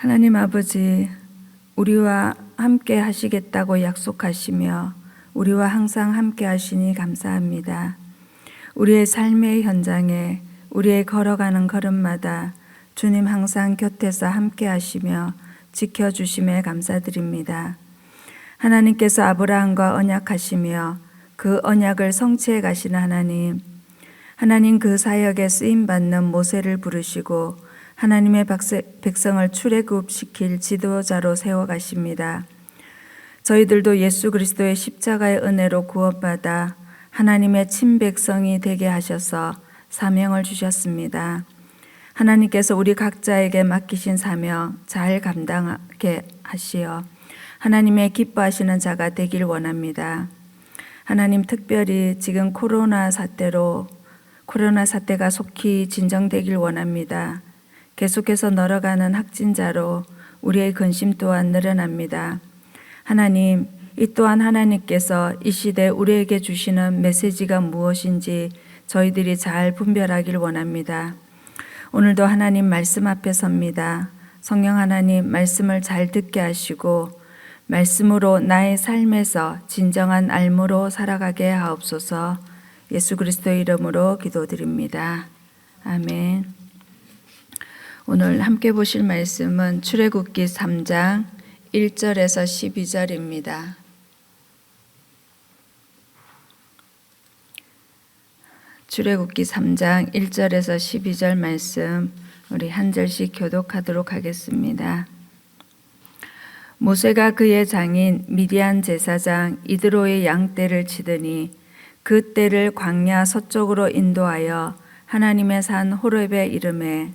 하나님 아버지, 우리와 함께 하시겠다고 약속하시며 우리와 항상 함께 하시니 감사합니다. 우리의 삶의 현장에 우리의 걸어가는 걸음마다 주님 항상 곁에서 함께 하시며 지켜주심에 감사드립니다. 하나님께서 아브라함과 언약하시며 그 언약을 성취해 가시는 하나님, 하나님 그 사역에 쓰임 받는 모세를 부르시고 하나님의 백성을 출애굽시킬 지도자로 세워 가십니다. 저희들도 예수 그리스도의 십자가의 은혜로 구원받아 하나님의 친백성이 되게 하셔서 사명을 주셨습니다. 하나님께서 우리 각자에게 맡기신 사명 잘 감당하게 하시어 하나님의 기뻐하시는 자가 되길 원합니다. 하나님 특별히 지금 코로나 사태로 코로나 사태가 속히 진정되길 원합니다. 계속해서 늘어가는 확진자로 우리의 근심 또한 늘어납니다. 하나님, 이 또한 하나님께서 이 시대 우리에게 주시는 메시지가 무엇인지 저희들이 잘 분별하길 원합니다. 오늘도 하나님 말씀 앞에 섭니다. 성령 하나님 말씀을 잘 듣게 하시고 말씀으로 나의 삶에서 진정한 알무로 살아가게 하옵소서. 예수 그리스도의 이름으로 기도드립니다. 아멘. 오늘 함께 보실 말씀은 출애굽기 3장 1절에서 12절입니다. 출애굽기 3장 1절에서 12절 말씀 우리 한 절씩 교독하도록 하겠습니다. 모세가 그의 장인 미디안 제사장 이드로의 양떼를 치더니 그 떼를 광야 서쪽으로 인도하여 하나님의 산 호렙에 이름에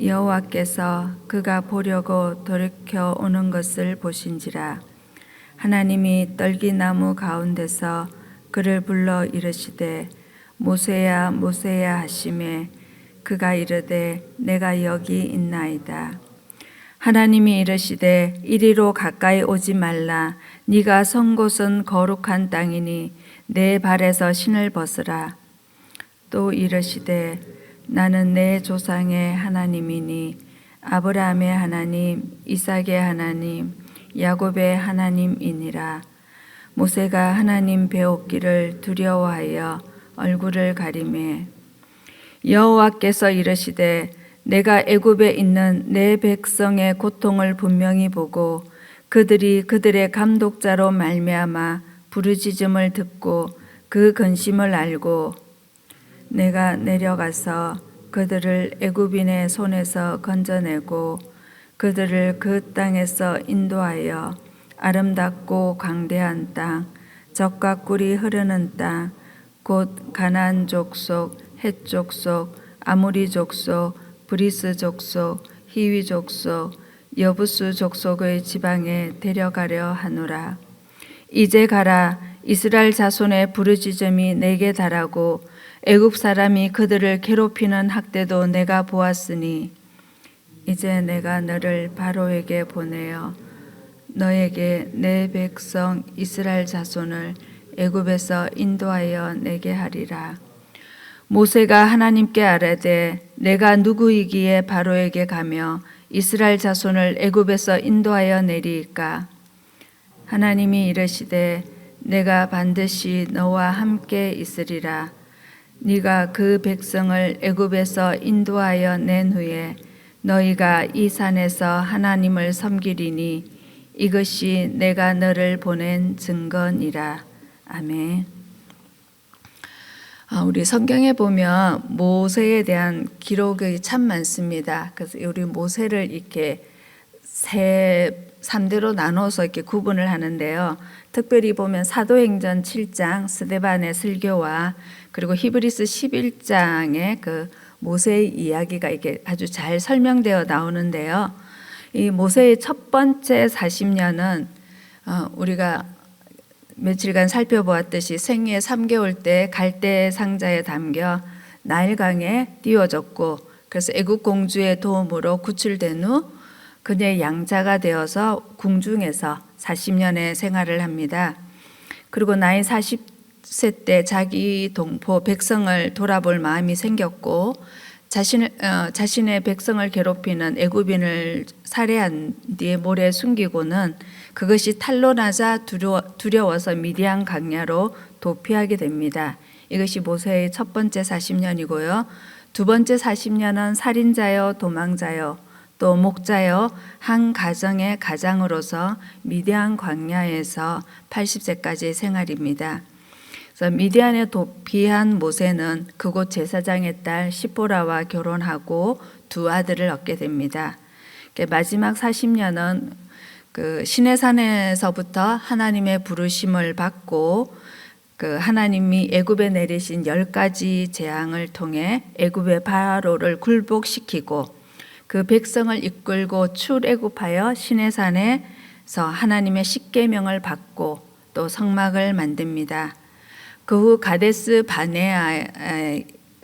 여호와께서 그가 보려고 돌이켜 오는 것을 보신지라. 하나님이 떨기나무 가운데서 그를 불러 이르시되 모세야 모세야 하심에 그가 이르되 내가 여기 있나이다. 하나님이 이르시되 이리로 가까이 오지 말라. 네가 선 곳은 거룩한 땅이니 내 발에서 신을 벗으라. 또 이르시되 나는 내 조상의 하나님이니 아브라함의 하나님, 이삭의 하나님, 야곱의 하나님이니라. 모세가 하나님 배웠기를 두려워하여 얼굴을 가리매 여호와께서 이르시되 내가 애굽에 있는 내 백성의 고통을 분명히 보고 그들이 그들의 감독자로 말미암아 부르짖음을 듣고 그 근심을 알고 내가 내려가서 그들을 애굽인의 손에서 건져내고 그들을 그 땅에서 인도하여 아름답고 광대한 땅, 적과 꿀이 흐르는 땅, 곧 가나안 족속, 헷 족속, 아모리 족속, 브리스 족속, 히위 족속, 여부스 족속의 지방에 데려가려 하노라. 이제 가라 이스라엘 자손의 부르짖음이 내게 달하고 애굽 사람이 그들을 괴롭히는 학대도 내가 보았으니 이제 내가 너를 바로에게 보내어 너에게 내 백성 이스라엘 자손을 애굽에서 인도하여 내게 하리라. 모세가 하나님께 아뢰되 내가 누구이기에 바로에게 가며 이스라엘 자손을 애굽에서 인도하여 내리까 하나님이 이르시되 내가 반드시 너와 함께 있으리라. 네가 그 백성을 애굽에서 인도하여 낸 후에 너희가 이 산에서 하나님을 섬기리니 이것이 내가 너를 보낸 증거니라. 아멘. 아, 우리 성경에 보면 모세에 대한 기록이 참 많습니다. 그래서 우리 모세를 이렇게 세 3대로 나눠서 이렇게 구분을 하는데요. 특별히 보면 사도행전 7장 스데반의 설교와 그리고 히브리스 11장의 그 모세의 이야기가 이게 아주 잘 설명되어 나오는데요. 이 모세의 첫 번째 40년은 어, 우리가 며칠간 살펴보았듯이 생애 3개월 때 갈대 상자에 담겨 나일강에 띄워졌고 그래서 애국 공주의 도움으로 구출된 후 그녀의 양자가 되어서 궁중에서 40년의 생활을 합니다. 그리고 나이 40세 때 자기 동포 백성을 돌아볼 마음이 생겼고 자신을 어, 자신의 백성을 괴롭히는 애굽인을 살해한 뒤에 모래 숨기고는 그것이 탄로나자 두려워, 두려워서 미디안 강야로 도피하게 됩니다. 이것이 모세의 첫 번째 40년이고요. 두 번째 40년은 살인자요 도망자요 또 목자요 한 가정의 가장으로서 미디안 광야에서 80세까지의 생활입니다. 그래서 미디안에 도피한 모세는 그곳 제사장의 딸 시보라와 결혼하고 두 아들을 얻게 됩니다. 마지막 40년은 그 시내산에서부터 하나님의 부르심을 받고 그 하나님이 애굽에 내리신 열 가지 재앙을 통해 애굽의 바로를 굴복시키고 그 백성을 이끌고 출애굽하여 시내산에서 하나님의 십계명을 받고 또 성막을 만듭니다. 그 후 가데스 바네아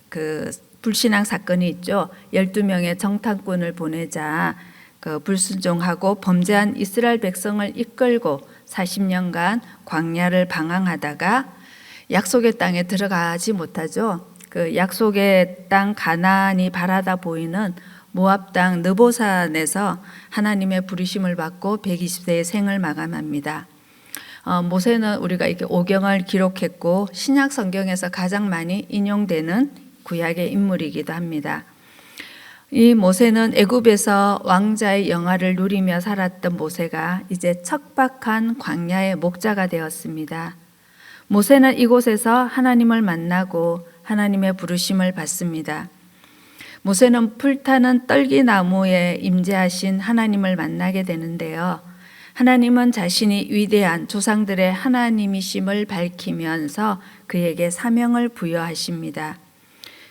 그 불신앙 사건이 있죠. 12명의 정탐꾼을 보내자 그 불순종하고 범죄한 이스라엘 백성을 이끌고 40년간 광야를 방황하다가 약속의 땅에 들어가지 못하죠. 그 약속의 땅 가나안이 바라다 보이는 모압 땅 느보산에서 하나님의 부르심을 받고 120세의 생을 마감합니다. 어, 모세는 우리가 이렇게 오경을 기록했고 신약 성경에서 가장 많이 인용되는 구약의 인물이기도 합니다. 이 모세는 애굽에서 왕자의 영화를 누리며 살았던 모세가 이제 척박한 광야의 목자가 되었습니다. 모세는 이곳에서 하나님을 만나고 하나님의 부르심을 받습니다. 모세는 불타는 떨기나무에 임재하신 하나님을 만나게 되는데요. 하나님은 자신이 위대한 조상들의 하나님이심을 밝히면서 그에게 사명을 부여하십니다.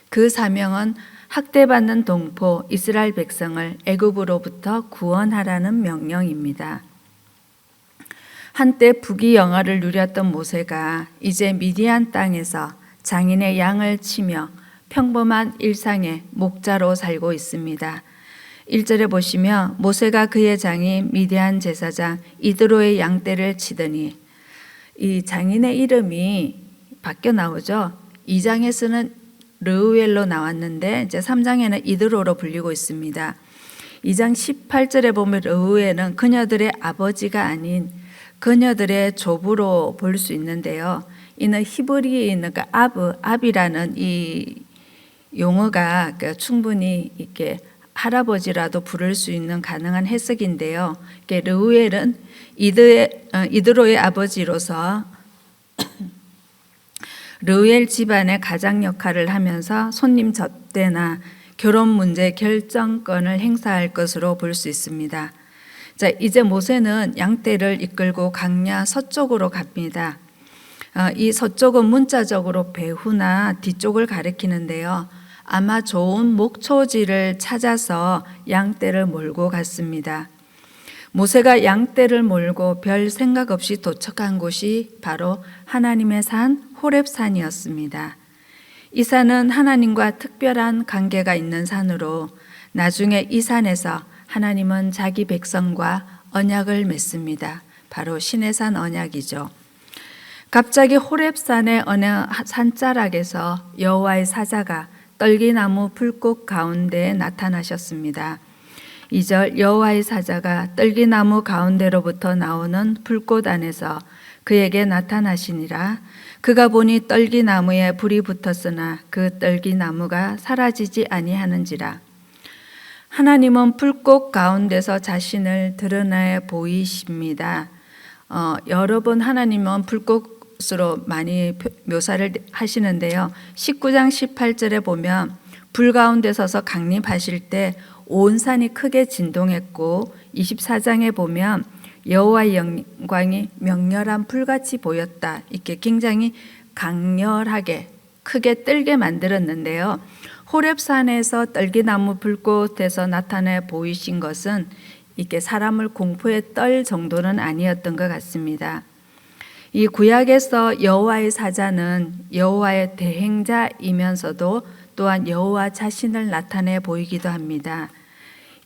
그 사명은 학대받는 동포 이스라엘 백성을 애굽으로부터 구원하라는 명령입니다. 한때 부귀 영화를 누렸던 모세가 이제 미디안 땅에서 장인의 양을 치며 평범한 일상의 목자로 살고 있습니다. 1절에 보시면 모세가 그의 장인 미디안 제사장 이드로의 양떼를 치더니 이 장인의 이름이 바뀌어 나오죠. 2장에서는 르우엘로 나왔는데 이제 3장에는 이드로로 불리고 있습니다. 2장 18절에 보면 르우엘은 그녀들의 아버지가 아닌 그녀들의 조부로 볼 수 있는데요. 이는 히브리인 그 아브 아비라는 이 용어가 그 충분히 이렇게 할아버지라도 부를 수 있는 가능한 해석인데요. 르우엘은 이드의, 어, 이드로의 아버지로서 르우엘 집안의 가장 역할을 하면서 손님 접대나 결혼 문제 결정권을 행사할 것으로 볼 수 있습니다. 자, 이제 모세는 양떼를 이끌고 강야 서쪽으로 갑니다. 어, 이 서쪽은 문자적으로 배후나 뒤쪽을 가리키는데요. 아마 좋은 목초지를 찾아서 양떼를 몰고 갔습니다. 모세가 양떼를 몰고 별 생각 없이 도착한 곳이 바로 하나님의 산 호렙산이었습니다. 이 산은 하나님과 특별한 관계가 있는 산으로 나중에 이 산에서 하나님은 자기 백성과 언약을 맺습니다. 바로 시내산 언약이죠. 갑자기 호렙산의 어느 산자락에서 여호와의 사자가 떨기나무 풀꽃 가운데 나타나셨습니다. 2절 여호와의 사자가 떨기나무 가운데로부터 나오는 풀꽃 안에서 그에게 나타나시니라 그가 보니 떨기나무에 불이 붙었으나 그 떨기나무가 사라지지 아니하는지라 하나님은 풀꽃 가운데서 자신을 드러내 보이십니다. 어, 여러 번 하나님은 불꽃 으로 많이 묘사를 하시는데요. 19장 18절에 보면 불 가운데 서서 강림하실 때 온 산이 크게 진동했고 24장에 보면 여호와의 영광이 명렬한 불같이 보였다. 이렇게 굉장히 강렬하게 크게 떨게 만들었는데요. 호렙산에서 떨기나무 불꽃에서 나타내 보이신 것은 이게 사람을 공포에 떨 정도는 아니었던 것 같습니다. 이 구약에서 여호와의 사자는 여호와의 대행자이면서도 또한 여호와 자신을 나타내 보이기도 합니다.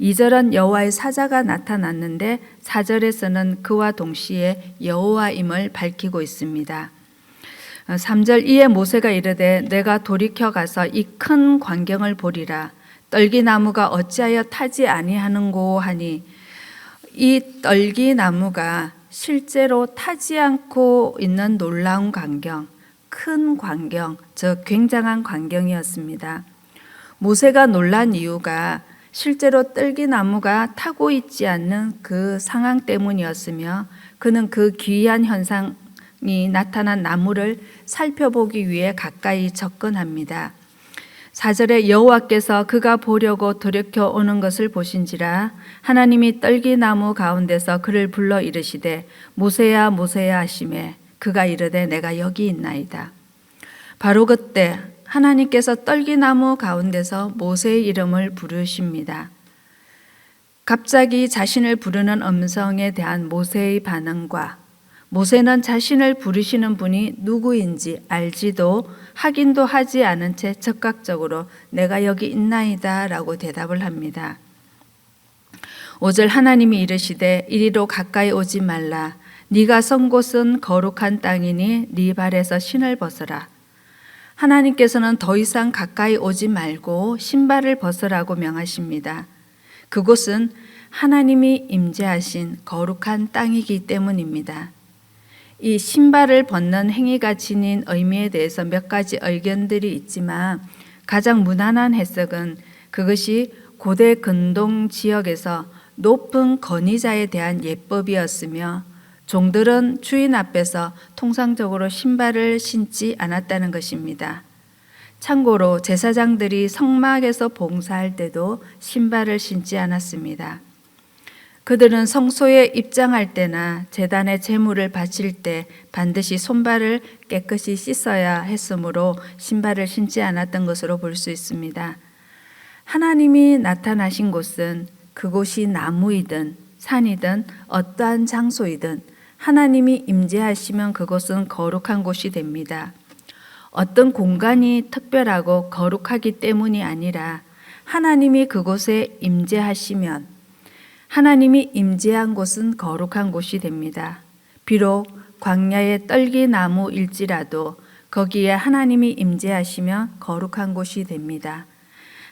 2절은 여호와의 사자가 나타났는데 4절에서는 그와 동시에 여호와임을 밝히고 있습니다. 3절 이에 모세가 이르되 내가 돌이켜 가서 이 큰 광경을 보리라 떨기나무가 어찌하여 타지 아니하는고 하니 이 떨기나무가 실제로 타지 않고 있는 놀라운 광경, 큰 광경, 즉 굉장한 광경이었습니다. 모세가 놀란 이유가 실제로 떨기나무가 타고 있지 않는 그 상황 때문이었으며 그는 그 기이한 현상이 나타난 나무를 살펴보기 위해 가까이 접근합니다. 4절에 여호와께서 그가 보려고 돌이켜 오는 것을 보신지라 하나님이 떨기나무 가운데서 그를 불러 이르시되 모세야 모세야 하심에 그가 이르되 내가 여기 있나이다. 바로 그때 하나님께서 떨기나무 가운데서 모세의 이름을 부르십니다. 갑자기 자신을 부르는 음성에 대한 모세의 반응과 모세는 자신을 부르시는 분이 누구인지 알지도 확인도 하지 않은 채 즉각적으로 내가 여기 있나이다 라고 대답을 합니다. 5절 하나님이 이르시되 이리로 가까이 오지 말라 네가 선 곳은 거룩한 땅이니 네 발에서 신을 벗어라 하나님께서는 더 이상 가까이 오지 말고 신발을 벗으라고 명하십니다. 그곳은 하나님이 임재하신 거룩한 땅이기 때문입니다. 이 신발을 벗는 행위가 지닌 의미에 대해서 몇 가지 의견들이 있지만 가장 무난한 해석은 그것이 고대 근동 지역에서 높은 건의자에 대한 예법이었으며 종들은 주인 앞에서 통상적으로 신발을 신지 않았다는 것입니다. 참고로 제사장들이 성막에서 봉사할 때도 신발을 신지 않았습니다. 그들은 성소에 입장할 때나 재단에 제물을 바칠 때 반드시 손발을 깨끗이 씻어야 했으므로 신발을 신지 않았던 것으로 볼 수 있습니다. 하나님이 나타나신 곳은 그곳이 나무이든 산이든 어떠한 장소이든 하나님이 임재하시면 그곳은 거룩한 곳이 됩니다. 어떤 공간이 특별하고 거룩하기 때문이 아니라 하나님이 그곳에 임재하시면 하나님이 임재한 곳은 거룩한 곳이 됩니다. 비록 광야의 떨기나무일지라도 거기에 하나님이 임재하시며 거룩한 곳이 됩니다.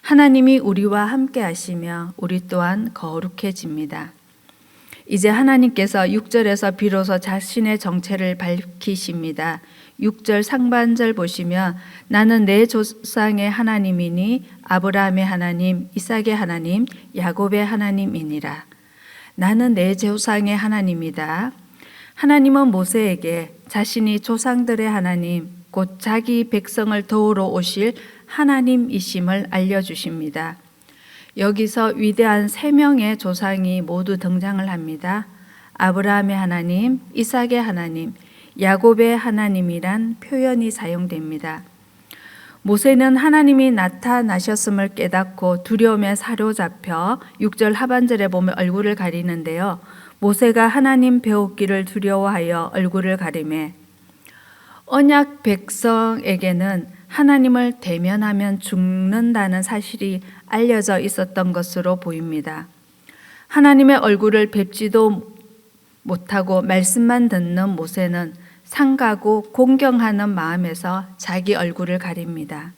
하나님이 우리와 함께 하시며 우리 또한 거룩해집니다. 이제 하나님께서 6절에서 비로소 자신의 정체를 밝히십니다. 6절 상반절 보시면 나는 내 조상의 하나님이니 아브라함의 하나님, 이삭의 하나님, 야곱의 하나님이니라. 나는 내 조상의 하나님이다. 하나님은 모세에게 자신이 조상들의 하나님, 곧 자기 백성을 도우러 오실 하나님이심을 알려주십니다. 여기서 위대한 세 명의 조상이 모두 등장을 합니다. 아브라함의 하나님, 이삭의 하나님, 야곱의 하나님이란 표현이 사용됩니다. 모세는 하나님이 나타나셨음을 깨닫고 두려움에 사로잡혀 6절 하반절에 보면 얼굴을 가리는데요. 모세가 하나님 배웠기를 두려워하여 얼굴을 가리매 언약 백성에게는 하나님을 대면하면 죽는다는 사실이 알려져 있었던 것으로 보입니다. 하나님의 얼굴을 뵙지도 못하고 말씀만 듣는 모세는 상가고 공경하는 마음에서 자기 얼굴을 가립니다.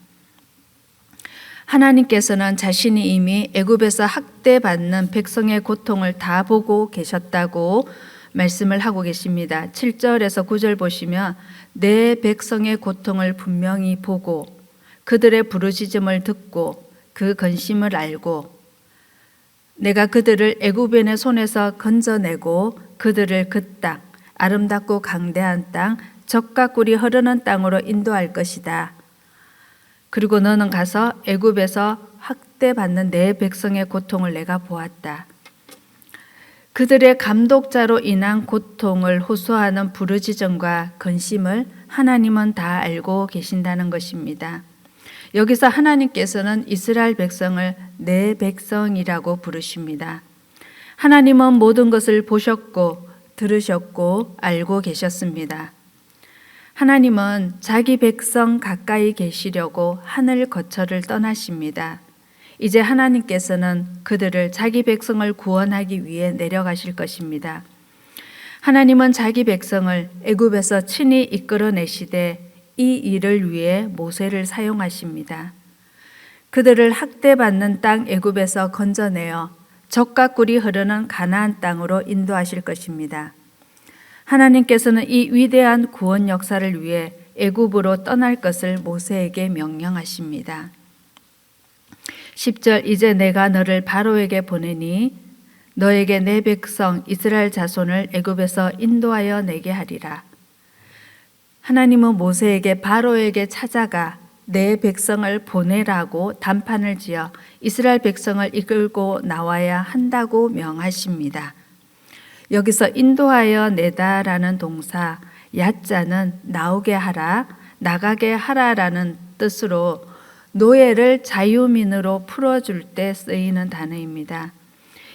하나님께서는 자신이 이미 애굽에서 학대받는 백성의 고통을 다 보고 계셨다고 말씀을 하고 계십니다. 7절에서 9절 보시면 내 백성의 고통을 분명히 보고 그들의 부르짖음을 듣고 그 근심을 알고 내가 그들을 애굽인의 손에서 건져내고 그들을 그 땅, 아름답고 강대한 땅, 적과 꿀이 흐르는 땅으로 인도할 것이다. 그리고 너는 가서 애굽에서 학대받는 내 백성의 고통을 내가 보았다. 그들의 감독자로 인한 고통을 호소하는 부르짖음과 근심을 하나님은 다 알고 계신다는 것입니다. 여기서 하나님께서는 이스라엘 백성을 내 백성이라고 부르십니다. 하나님은 모든 것을 보셨고 들으셨고 알고 계셨습니다. 하나님은 자기 백성 가까이 계시려고 하늘 거처를 떠나십니다. 이제 하나님께서는 그들을 자기 백성을 구원하기 위해 내려가실 것입니다. 하나님은 자기 백성을 애굽에서 친히 이끌어내시되 이 일을 위해 모세를 사용하십니다. 그들을 학대받는 땅 애굽에서 건져내어 적과 꿀이 흐르는 가나안 땅으로 인도하실 것입니다. 하나님께서는 이 위대한 구원 역사를 위해 애굽으로 떠날 것을 모세에게 명령하십니다. 10절 이제 내가 너를 바로에게 보내니 너에게 내 백성 이스라엘 자손을 애굽에서 인도하여 내게 하리라. 하나님은 모세에게 바로에게 찾아가 내 백성을 보내라고 단판을 지어 이스라엘 백성을 이끌고 나와야 한다고 명하십니다. 여기서 인도하여 내다라는 동사 야자는 나오게 하라, 나가게 하라라는 뜻으로 노예를 자유민으로 풀어줄 때 쓰이는 단어입니다.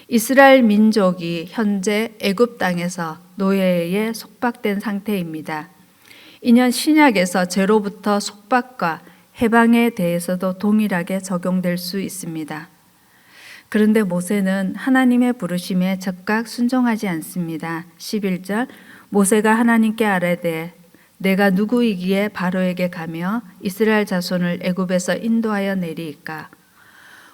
이스라엘 민족이 현재 애굽 땅에서 노예에 속박된 상태입니다. 인연 신약에서 죄로부터 속박과 해방에 대해서도 동일하게 적용될 수 있습니다. 그런데 모세는 하나님의 부르심에 적각 순종하지 않습니다. 11절 모세가 하나님께 아뢰되 내가 누구이기에 바로에게 가며 이스라엘 자손을 애굽에서 인도하여 내리이까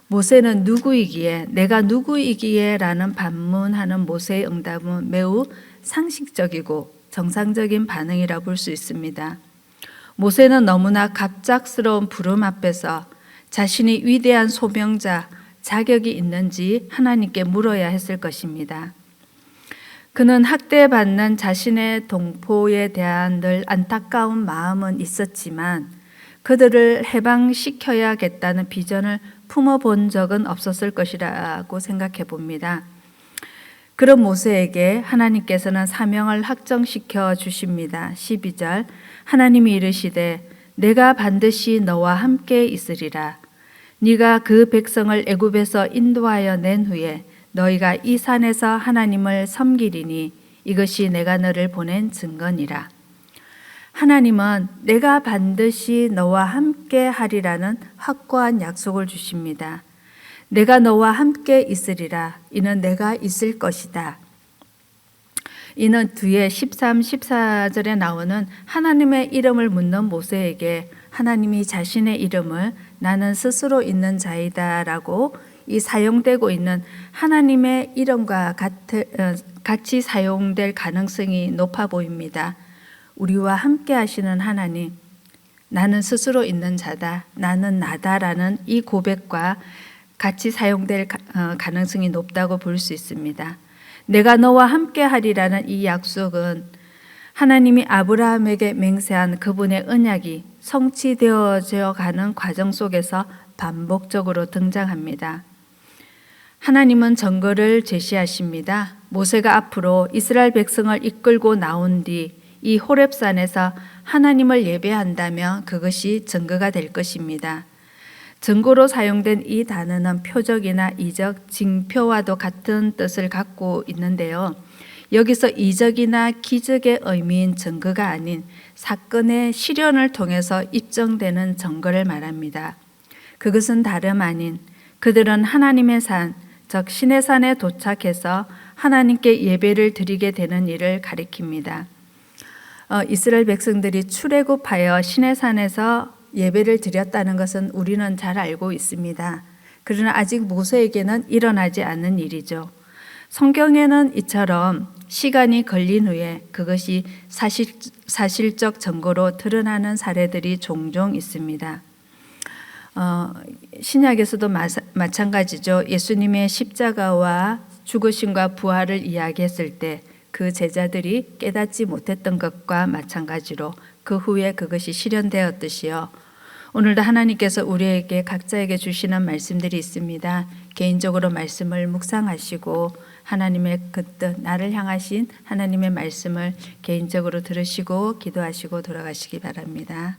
모세는 누구이기에 내가 누구이기에라는 반문하는 모세의 응답은 매우 상식적이고 정상적인 반응이라 볼 수 있습니다. 모세는 너무나 갑작스러운 부름 앞에서 자신이 위대한 소명자, 자격이 있는지 하나님께 물어야 했을 것입니다. 그는 학대받는 자신의 동포에 대한 늘 안타까운 마음은 있었지만 그들을 해방시켜야겠다는 비전을 품어본 적은 없었을 것이라고 생각해 봅니다. 그런 모세에게 하나님께서는 사명을 확정시켜 주십니다. 12절 하나님이 이르시되 내가 반드시 너와 함께 있으리라 네가 그 백성을 애굽에서 인도하여 낸 후에 너희가 이 산에서 하나님을 섬기리니 이것이 내가 너를 보낸 증거니라 하나님은 내가 반드시 너와 함께 하리라는 확고한 약속을 주십니다. 내가 너와 함께 있으리라. 이는 내가 있을 것이다. 이는 뒤에 13, 14절에 나오는 하나님의 이름을 묻는 모세에게 하나님이 자신의 이름을 나는 스스로 있는 자이다 라고 이 사용되고 있는 하나님의 이름과 같이 사용될 가능성이 높아 보입니다. 우리와 함께 하시는 하나님, 나는 스스로 있는 자다, 나는 나다라는 이 고백과 같이 사용될 어, 가능성이 높다고 볼 수 있습니다. 내가 너와 함께 하리라는 이 약속은 하나님이 아브라함에게 맹세한 그분의 언약이 성취되어져 가는 과정 속에서 반복적으로 등장합니다. 하나님은 정거를 제시하십니다. 모세가 앞으로 이스라엘 백성을 이끌고 나온 뒤 이 호렙산에서 하나님을 예배한다면 그것이 증거가 될 것입니다. 증거로 사용된 이 단어는 표적이나 이적, 징표와도 같은 뜻을 갖고 있는데요. 여기서 이적이나 기적의 의미인 증거가 아닌 사건의 실현을 통해서 입증되는 증거를 말합니다. 그것은 다름 아닌 그들은 하나님의 산, 즉 신의 산에 도착해서 하나님께 예배를 드리게 되는 일을 가리킵니다. 어, 이스라엘 백성들이 출애굽하여 신의 산에서 예배를 드렸다는 것은 우리는 잘 알고 있습니다. 그러나 아직 모세에게는 일어나지 않는 일이죠. 성경에는 이처럼 시간이 걸린 후에 그것이 사실, 사실적 증거로 드러나는 사례들이 종종 있습니다. 어, 신약에서도 마, 마찬가지죠. 예수님의 십자가와 죽으심과 부활을 이야기했을 때 그 제자들이 깨닫지 못했던 것과 마찬가지로 그 후에 그것이 실현되었듯이요. 오늘도 하나님께서 우리에게 각자에게 주시는 말씀들이 있습니다. 개인적으로 말씀을 묵상하시고 하나님의 그 뜻, 나를 향하신 하나님의 말씀을 개인적으로 들으시고 기도하시고 돌아가시기 바랍니다.